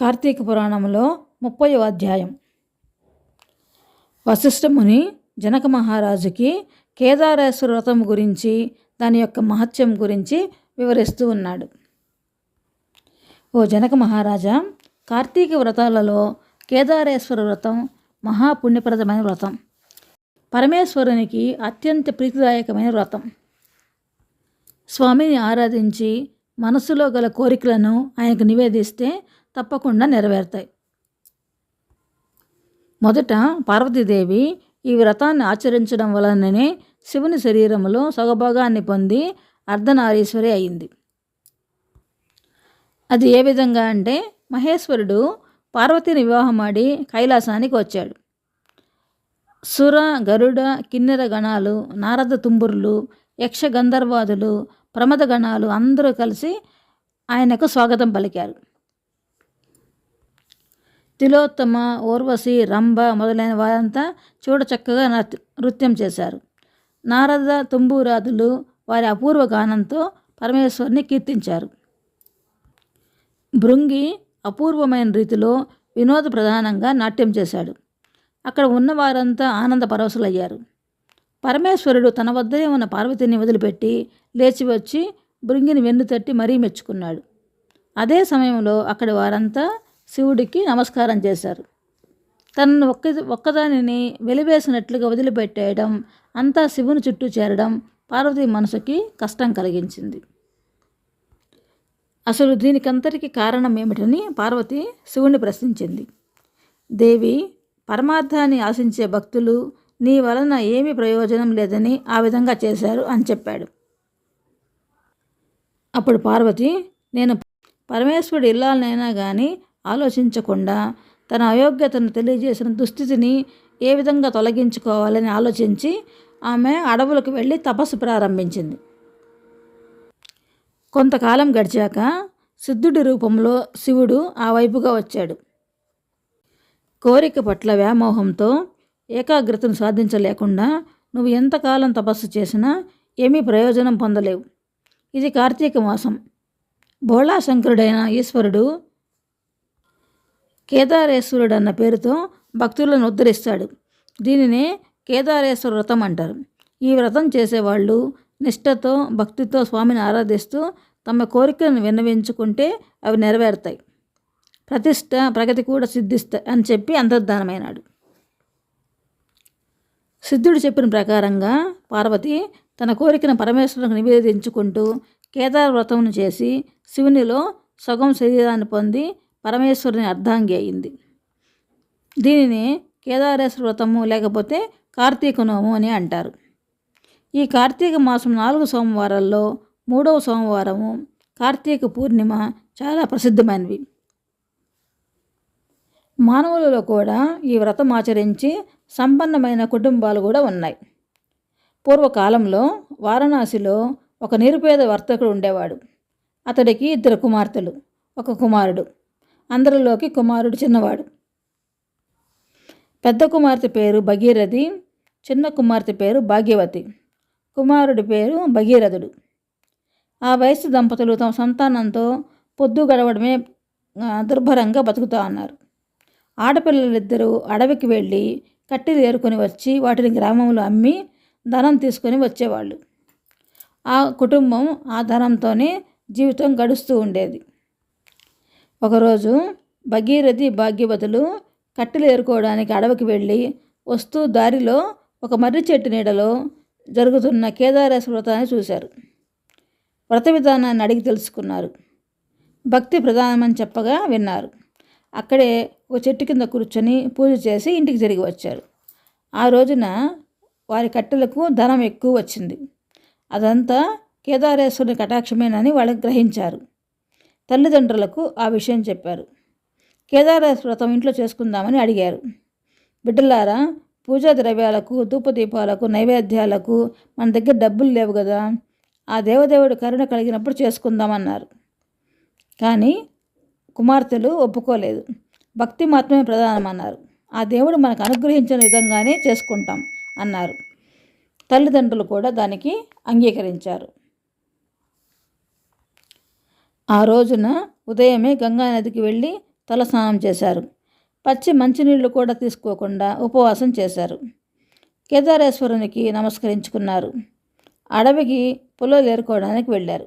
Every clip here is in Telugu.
కార్తీక పురాణంలో ముప్పై అధ్యాయం. వశిష్ఠముని జనక మహారాజుకి కేదారేశ్వర వ్రతం గురించి దాని యొక్క మహత్యం గురించి వివరిస్తూ ఉన్నాడు. ఓ జనక మహారాజా కార్తీక వ్రతాలలో కేదారేశ్వర వ్రతం మహాపుణ్యప్రదమైన వ్రతం. పరమేశ్వరునికి అత్యంత ప్రీతిదాయకమైన వ్రతం. స్వామిని ఆరాధించి మనసులో గల కోరికలను ఆయనకు నివేదిస్తే తప్పకుండా నెరవేరుతాయి. మొదట పార్వతీదేవి ఈ వ్రతాన్ని ఆచరించడం వలననే శివుని శరీరంలో సగభాగాన్ని పొంది అర్ధనారీశ్వరి అయింది. అది ఏ విధంగా అంటే మహేశ్వరుడు పార్వతిని వివాహమాడి కైలాసానికి వచ్చాడు. సుర గరుడ కిన్నెర గణాలు నారద తుంబురులు యక్ష గంధర్వాదులు ప్రమద గణాలు అందరూ కలిసి ఆయనకు స్వాగతం పలికారు. తిలోత్తమ ఊర్వశి రంభ మొదలైన వారంతా చూడచక్కగా నృత్య- నృత్యం చేశారు. నారద తుంబూరాదులు వారి అపూర్వ గానంతో పరమేశ్వరుని కీర్తించారు. భృంగి అపూర్వమైన రీతిలో వినోద ప్రధానంగా నాట్యం చేశాడు. అక్కడ ఉన్న వారంతా ఆనంద పరవశులయ్యారు. పరమేశ్వరుడు తన వద్దనే ఉన్న పార్వతిని వదిలిపెట్టి లేచి వచ్చి భృంగిని వెన్ను తట్టి మరీ మెచ్చుకున్నాడు. అదే సమయంలో అక్కడి వారంతా శివుడికి నమస్కారం చేశారు. తనను ఒక్క ఒక్కదానిని వెలివేసినట్లుగా వదిలిపెట్టేయడం అంతా శివుని చుట్టూ చేరడం పార్వతి మనసుకి కష్టం కలిగించింది. అసలు దీనికంతటికి కారణం ఏమిటని పార్వతి శివుణ్ణి ప్రశ్నించింది. దేవి పరమార్థాన్ని ఆశించే భక్తులు నీ వలన ఏమీ ప్రయోజనం లేదని ఆ విధంగా చేశారు అని చెప్పాడు. అప్పుడు పార్వతి నేను పరమేశ్వరుడు ఇల్లాలనైనా కానీ ఆలోచించకుండా తన అయోగ్యతను తెలియజేసిన దుస్థితిని ఏ విధంగా తొలగించుకోవాలని ఆలోచించి ఆమె అడవులకు వెళ్ళి తపస్సు ప్రారంభించింది. కొంతకాలం గడిచాక సిద్ధుడి రూపంలో శివుడు ఆ వైపుగా వచ్చాడు. కోరిక పట్ల వ్యామోహంతో ఏకాగ్రతను సాధించలేకుండా నువ్వు ఎంతకాలం తపస్సు చేసినా ఏమీ ప్రయోజనం పొందలేవు. ఇది కార్తీక మాసం. భోళాశంకరుడైన ఈశ్వరుడు కేదారేశ్వరుడు అన్న పేరుతో భక్తులను ఉద్ధరిస్తాడు. దీనినే కేదారేశ్వర వ్రతం అంటారు. ఈ వ్రతం చేసేవాళ్ళు నిష్ఠతో భక్తితో స్వామిని ఆరాధిస్తూ తమ కోరికలను విన్నవించుకుంటే అవి నెరవేరుతాయి. ప్రతిష్ట ప్రగతి కూడా సిద్ధిస్తాయి అని చెప్పి అంతర్ధానమైనాడు. సిద్ధుడు చెప్పిన ప్రకారంగా పార్వతి తన కోరికను పరమేశ్వరునికి నివేదించుకుంటూ కేదార వ్రతమును చేసి శివునిలో సగం శరీరాన్ని పొంది పరమేశ్వరుని అర్ధాంగి అయింది. దీనిని కేదారేశ్వర వ్రతము లేకపోతే కార్తీక నోము అని అంటారు. ఈ కార్తీక మాసం నాలుగు సోమవారాల్లో మూడవ సోమవారము కార్తీక పూర్ణిమ చాలా ప్రసిద్ధమైనవి. మానవులలో కూడా ఈ వ్రతం ఆచరించి సంపన్నమైన కుటుంబాలు కూడా ఉన్నాయి. పూర్వకాలంలో వారణాసిలో ఒక నిరుపేద వర్తకుడు ఉండేవాడు. అతడికి ఇద్దరు కుమార్తెలు ఒక కుమారుడు. అందరిలోకి కుమారుడు చిన్నవాడు. పెద్ద కుమార్తె పేరు భగీరథి చిన్న కుమార్తె పేరు భాగ్యవతి. కుమారుడి పేరు భగీరథుడు. ఆ వయసు దంపతులు తమ సంతానంతో పొద్దు గడవడమే దుర్భరంగా బతుకుతా ఉన్నారు ఆడపిల్లలిద్దరూ అడవికి వెళ్ళి కట్టెలు ఏరుకొని వచ్చి వాటిని గ్రామంలో అమ్మి ధనం తీసుకొని వచ్చేవాళ్ళు. ఆ కుటుంబం ఆ ధనంతోనే జీవితం గడుస్తూ ఉండేది. ఒకరోజు భగీరథి భాగ్యవతులు కట్టెలు ఏరుకోవడానికి అడవికి వెళ్ళి వస్తూ దారిలో ఒక మర్రి చెట్టు నీడలో జరుగుతున్న కేదారేశ్వర వ్రతాన్ని చూశారు. వ్రత విధానాన్ని అడిగి తెలుసుకున్నారు. భక్తి ప్రధానమని చెప్పగా విన్నారు. అక్కడే ఒక చెట్టు కింద కూర్చొని పూజ చేసి ఇంటికి తిరిగి వచ్చారు. ఆ రోజున వారి కట్టెలకు ధనం ఎక్కువ వచ్చింది. అదంతా కేదారేశ్వరుని కటాక్షమేనని వాళ్ళు గ్రహించారు. తల్లిదండ్రులకు ఆ విషయం చెప్పారు. కేదారేశ్వర వ్రతం ఇంట్లో చేసుకుందామని అడిగారు. బిడ్డలారా పూజా ద్రవ్యాలకు ధూపదీపాలకు నైవేద్యాలకు మన దగ్గర డబ్బులు లేవు కదా. ఆ దేవదేవుడు కరుణ కలిగినప్పుడు చేసుకుందామన్నారు. కానీ కుమార్తెలు ఒప్పుకోలేదు. భక్తి మాత్రమే ప్రధానమన్నారు. ఆ దేవుడు మనకు అనుగ్రహించిన విధంగానే చేసుకుంటాం అన్నారు. తల్లిదండ్రులు కూడా దానికి అంగీకరించారు. ఆ రోజున ఉదయమే గంగా నదికి వెళ్ళి తలస్నానం చేశారు. పచ్చి మంచినీళ్ళు కూడా తీసుకోకుండా ఉపవాసం చేశారు. కేదారేశ్వరునికి నమస్కరించుకున్నారు. అడవికి పొలాలు ఏరుకోవడానికి వెళ్ళారు.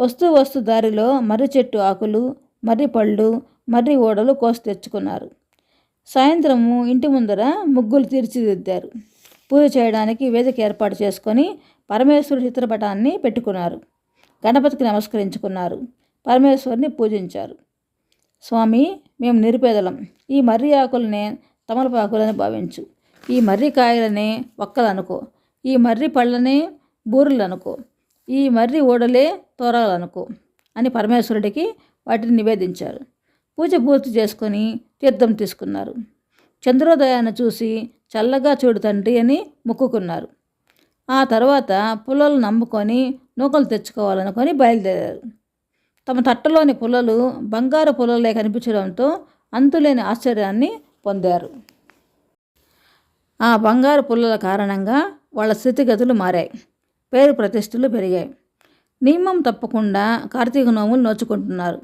వస్తూ వస్తూ దారిలో మర్రి చెట్టు ఆకులు మర్రి పళ్ళు మర్రి ఓడలు కోసి తెచ్చుకున్నారు. సాయంత్రము ఇంటి ముందర ముగ్గులు తీర్చిదిద్దారు. పూజ చేయడానికి వేదిక ఏర్పాటు చేసుకొని పరమేశ్వరుడి చిత్రపటాన్ని పెట్టుకున్నారు. గణపతికి నమస్కరించుకున్నారు. పరమేశ్వరుని పూజించారు. స్వామి మేము నిరుపేదలం. ఈ మర్రి ఆకులనే తమలపాకులని భావించు. ఈ మర్రి కాయలనే ఒక్కలనుకో ఈ మర్రి పళ్ళనే బూరులనుకో. ఈ మర్రి ఓడలే తోరాలనుకో అని పరమేశ్వరుడికి వాటిని నివేదించారు. పూజ పూర్తి చేసుకొని తీర్థం తీసుకున్నారు. చంద్రోదయాన్ని చూసి చల్లగా చూడు తండ్రి అని మొక్కుకున్నారు. ఆ తర్వాత పుల్లలు నమ్ముకొని నూకలు తెచ్చుకోవాలనుకొని బయలుదేరారు. తమ తట్టలోని పుల్లలు బంగారు పుల్లలే కనిపించడంతో అంతులేని ఆశ్చర్యాన్ని పొందారు. ఆ బంగారు పుల్లల కారణంగా వాళ్ళ స్థితిగతులు మారాయి. పేరు ప్రతిష్టలు పెరిగాయి. నియమం తప్పకుండా కార్తీక నోములు నోచుకుంటున్నారు.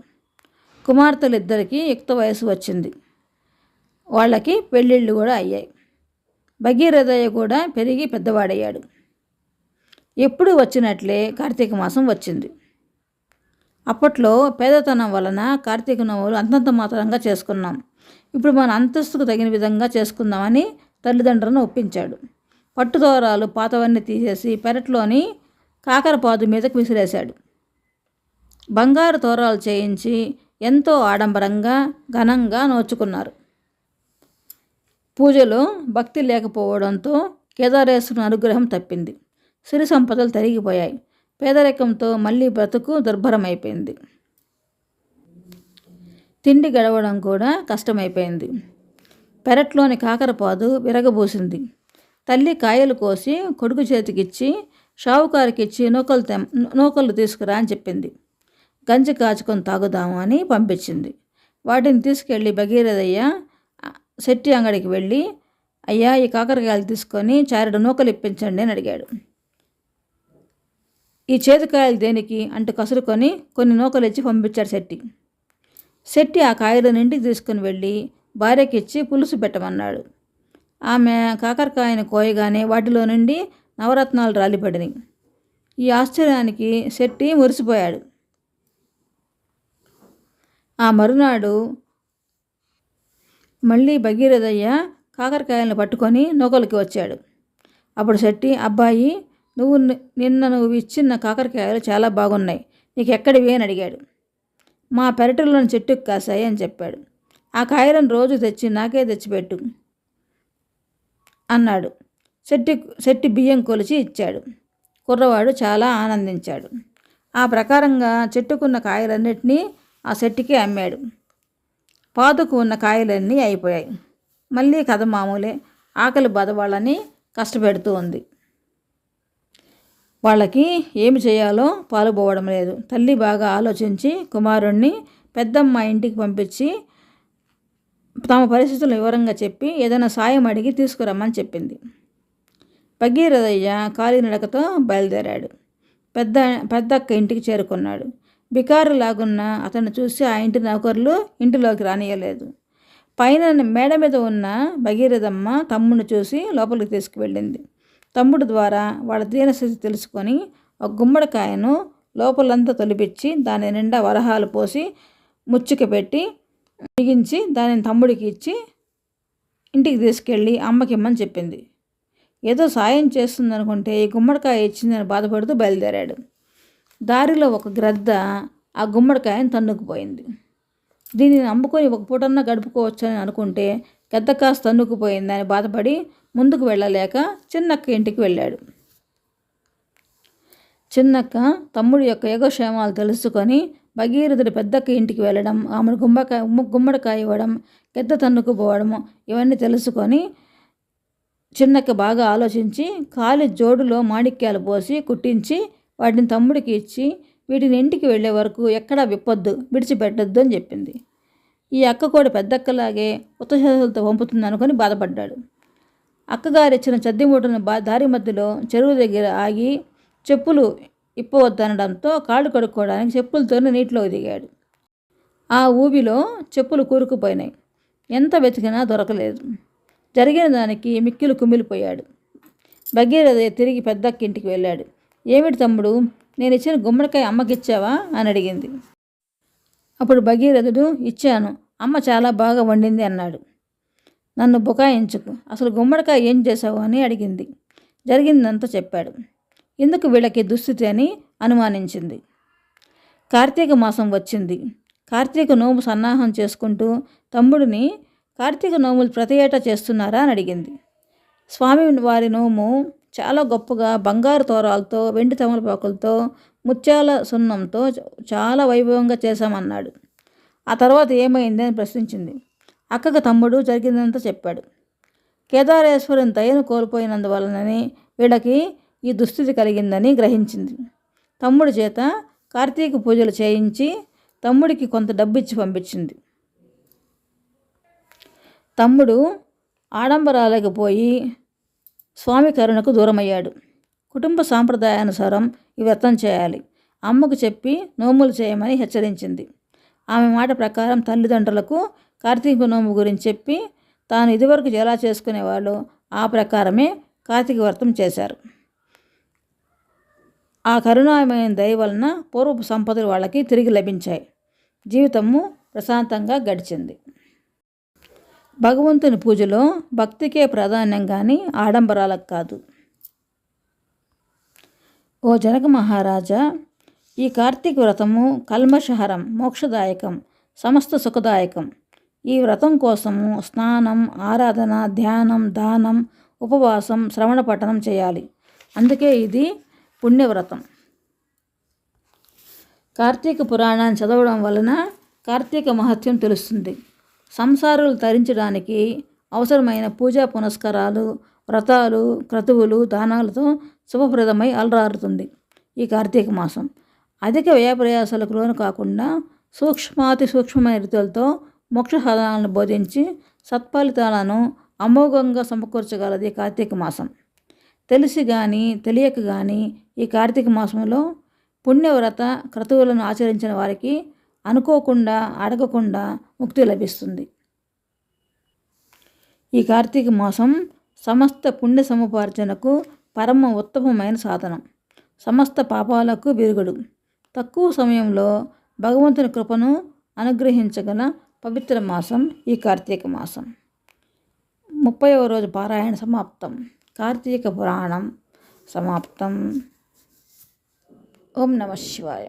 కుమార్తెలిద్దరికీ యుక్త వయసు వచ్చింది. వాళ్ళకి పెళ్ళిళ్ళు కూడా అయ్యాయి. భగీరథయ్య కూడా పెరిగి పెద్దవాడయ్యాడు. ఎప్పుడు వచ్చినట్లే కార్తీక మాసం వచ్చింది. అప్పట్లో పేదతనం వలన కార్తీక నోములు అంతంత మాత్రంగా చేసుకున్నాం. ఇప్పుడు మన అంతస్తుకు తగిన విధంగా చేసుకుందామని తల్లిదండ్రులను ఒప్పించాడు. పట్టుదోరాలు పాతవన్నీ తీసేసి పెరట్లోని కాకరపాదు మీదకు విసిరేశాడు. బంగారు తోరాలు చేయించి ఎంతో ఆడంబరంగా ఘనంగా నోచుకున్నారు. పూజలో భక్తి లేకపోవడంతో కేదారేశ్వరుని అనుగ్రహం తప్పింది. సిరి సంపదలు తరిగిపోయాయి. పేదరికంతో మళ్ళీ బ్రతుకు దుర్భరమైపోయింది. తిండి గడవడం కూడా కష్టమైపోయింది. పెరట్లోని కాకరపాదు విరగబూసింది. తల్లి కాయలు కోసి కొడుకు చేతికిచ్చి షావుకారికిచ్చి నూకలు తెం నూకలు తీసుకురా అని చెప్పింది. గంజి కాచుకొని తాగుదాము అని పంపించింది. వాటిని తీసుకెళ్ళి భగీరథయ్య శెట్టి అంగడికి వెళ్ళి అయ్యా ఈ కాకరకాయలు తీసుకొని చారెడు నూకలు ఇప్పించండి అని అడిగాడు. ఈ చేతికాయలు దేనికి? అంటూ కసురుకొని కొన్ని నూకలు ఇచ్చి పంపించాడు శెట్టి. శెట్టి ఆ కాయలను ఇంటికి తీసుకుని వెళ్ళి భార్యకి ఇచ్చి పులుసు పెట్టమన్నాడు. ఆమె కాకరకాయను కోయగానే వాటిలో నుండి నవరత్నాలు రాలిపడినాయి ఈ ఆశ్చర్యానికి శెట్టి మురిసిపోయాడు. ఆ మరునాడు మళ్ళీ భగీరథయ్య కాకరకాయలను పట్టుకొని నూకలకి వచ్చాడు. అప్పుడు శెట్టి అబ్బాయి నువ్వు నిన్న నువ్వు ఇచ్చిన కాకరకాయలు చాలా బాగున్నాయి. నీకు ఎక్కడివి అని అడిగాడు. మా పెరటిలోని చెట్టుకు కాసాయి అని చెప్పాడు. ఆ కాయలను రోజు తెచ్చి నాకే తెచ్చిపెట్టు అన్నాడు. చెట్టి చెట్టి బియ్యం కొలిచి ఇచ్చాడు. కుర్రవాడు చాలా ఆనందించాడు. ఆ ప్రకారంగా చెట్టుకున్న కాయలన్నిటినీ ఆ చెట్టుకే అమ్మాడు. పాదుకు ఉన్న కాయలన్నీ అయిపోయాయి. మళ్ళీ కథ మామూలే. ఆకలి బాధ వాళ్ళని కష్టపెడుతూ ఉంది. వాళ్ళకి ఏమి చేయాలో పాలుపోవడం లేదు. తల్లి బాగా ఆలోచించి కుమారుణ్ణి పెద్దమ్మ ఇంటికి పంపించి తమ పరిస్థితులు వివరంగా చెప్పి ఏదైనా సాయం అడిగి తీసుకురమ్మని చెప్పింది. భగీరథయ్య కాలినడకతో బయలుదేరాడు. పెద్ద పెద్దక్క ఇంటికి చేరుకున్నాడు. బికారు లాగున్న అతను చూసి ఆ ఇంటి నౌకర్లు ఇంటిలోకి రానియలేదు పైన మేడ మీద ఉన్న భగీరథమ్మ తమ్ముడిని చూసి లోపలికి తీసుకువెళ్ళింది. తమ్ముడు ద్వారా వాళ్ళ దీనస్థితి తెలుసుకొని ఒక గుమ్మడికాయను లోపలంతా తొలిపించి దాని నిండా వరహాలు పోసి ముచ్చుక పెట్టి మిగించి దానిని తమ్ముడికి ఇచ్చి ఇంటికి తీసుకెళ్ళి అమ్మకి ఇమ్మని చెప్పింది. ఏదో సాయం చేస్తుందనుకుంటే ఈ గుమ్మడికాయ ఇచ్చిందని బాధపడుతూ బయలుదేరాడు. దారిలో ఒక గ్రద్ద ఆ గుమ్మడికాయను తన్నుకుపోయింది. దీనిని అమ్ముకొని ఒక పూటన్న గడుపుకోవచ్చని అనుకుంటే గద్ద కాస్త తన్నుకుపోయిందని బాధపడి ముందుకు వెళ్ళలేక చిన్నక్క ఇంటికి వెళ్ళాడు. చిన్నక్క తమ్ముడి యొక్క యోగక్షేమాలు తెలుసుకొని భగీరథుడి పెద్దక్క ఇంటికి వెళ్ళడం ఆమెను గుమ్మకాయ గుమ్మడికాయ ఇవ్వడం గెద్ద తన్నుకుపోవడం ఇవన్నీ తెలుసుకొని చిన్నక్క బాగా ఆలోచించి కాలి జోడులో మాణిక్యాలు పోసి కుట్టించి వాటిని తమ్ముడికి ఇచ్చి వీటిని ఇంటికి వెళ్ళే వరకు ఎక్కడా విప్పొద్దు విడిచిపెట్టద్దు అని చెప్పింది. ఈ అక్క కూడా పెద్దక్కలాగే ఉత్తశతులతో పంపుతుంది అనుకొని బాధపడ్డాడు. అక్కగారు ఇచ్చిన చద్ది మూటను బా దారి మధ్యలో చెరువు దగ్గర ఆగి చెప్పులు ఇప్పవద్దనడంతో కాళ్ళు కడుక్కోవడానికి చెప్పులతోనే నీటిలో దిగాడు. ఆ ఊబిలో చెప్పులు కూరుకుపోయినాయి. ఎంత వెతికినా దొరకలేదు. జరిగిన దానికి మిక్కిలు కుమిలిపోయాడు. భగీరథ తిరిగి పెద్దక్కింటికి వెళ్ళాడు. ఏమిటి తమ్ముడు నేను ఇచ్చిన గుమ్మడికాయ అమ్మకిచ్చావా? అని అడిగింది. అప్పుడు భగీరథుడు ఇచ్చాను. అమ్మ చాలా బాగా వండింది అన్నాడు. నన్ను బుకాయించుకు. అసలు గుమ్మడికాయ ఏం చేశావు? అని అడిగింది. జరిగిందంతా చెప్పాడు. ఎందుకు వీళ్ళకి దుస్థితి? అని అనుమానించింది. కార్తీక మాసం వచ్చింది. కార్తీక నోము సన్నాహం చేసుకుంటూ తమ్ముడిని కార్తీక నోములు ప్రతి ఏటా చేస్తున్నారా? అని అడిగింది. స్వామి వారి నోము చాలా గొప్పగా బంగారు తోరాలతో వెండి తమలపాకులతో ముత్యాల సున్నంతో చాలా వైభవంగా చేశామన్నాడు. ఆ తర్వాత ఏమైంది అని ప్రశ్నించింది. అక్కకు తమ్ముడు జరిగిందంతా చెప్పాడు. కేదారేశ్వరుని దయను కోల్పోయినందువలనని వీళ్ళకి ఈ దుస్థితి కలిగిందని గ్రహించింది. తమ్ముడి చేత కార్తీక పూజలు చేయించి తమ్ముడికి కొంత డబ్బు ఇచ్చి పంపించింది. తమ్ముడు ఆడంబరాలకు పోయి స్వామి కరుణకు దూరమయ్యాడు. కుటుంబ సాంప్రదాయానుసారం ఈ వ్రతం చేయాలి. అమ్మకు చెప్పి నోములు చేయమని హెచ్చరించింది. ఆమె మాట ప్రకారం తల్లిదండ్రులకు కార్తీక నోము గురించి చెప్పి తాను ఇదివరకు ఎలా చేసుకునేవాళ్ళు ఆ ప్రకారమే కార్తీక వ్రతం చేశారు. ఆ కరుణామయం దయ వలన పూర్వపు సంపదలు వాళ్ళకి తిరిగి లభించాయి. జీవితము ప్రశాంతంగా గడిచింది. భగవంతుని పూజలో భక్తికే ప్రాధాన్యం కానీ ఆడంబరాలకు కాదు. ఓ జనక మహారాజా ఈ కార్తీక వ్రతము కల్మషహరం మోక్షదాయకం సమస్త సుఖదాయకం. ఈ వ్రతం కోసము స్నానం ఆరాధన ధ్యానం దానం ఉపవాసం శ్రవణ పఠనం చేయాలి. అందుకే ఇది పుణ్యవ్రతం. కార్తీక పురాణాన్ని చదవడం వలన కార్తీక మహత్యం తెలుస్తుంది. సంసారులు తరించడానికి అవసరమైన పూజా పునస్కారాలు వ్రతాలు క్రతువులు దానాలతో శుభప్రదమై అలరారుతుంది ఈ కార్తీక మాసం. అధిక వ్యయప్రయాసాలకు లోను కాకుండా సూక్ష్మాతి సూక్ష్మమైన రీతులతో మోక్ష సాధనాలను బోధించి సత్ఫలితాలను అమోఘంగా సమకూర్చగలది కార్తీక మాసం. తెలిసి కానీ తెలియక కానీ ఈ కార్తీక మాసంలో పుణ్యవ్రత క్రతువులను ఆచరించిన వారికి అనుకోకుండా అడగకుండా ముక్తి లభిస్తుంది. ఈ కార్తీక మాసం సమస్త పుణ్య సముపార్జనకు పరమ ఉత్తమమైన సాధనం. సమస్త పాపాలకు విరుగుడు. తక్కువ సమయంలో భగవంతుని కృపను అనుగ్రహించగల పవిత్ర మాసం ఈ కార్తీక మాసం. ముప్పైవ రోజు పారాయణ సమాప్తం. కార్తీక పురాణం సమాప్తం. ఓం నమ శివాయ.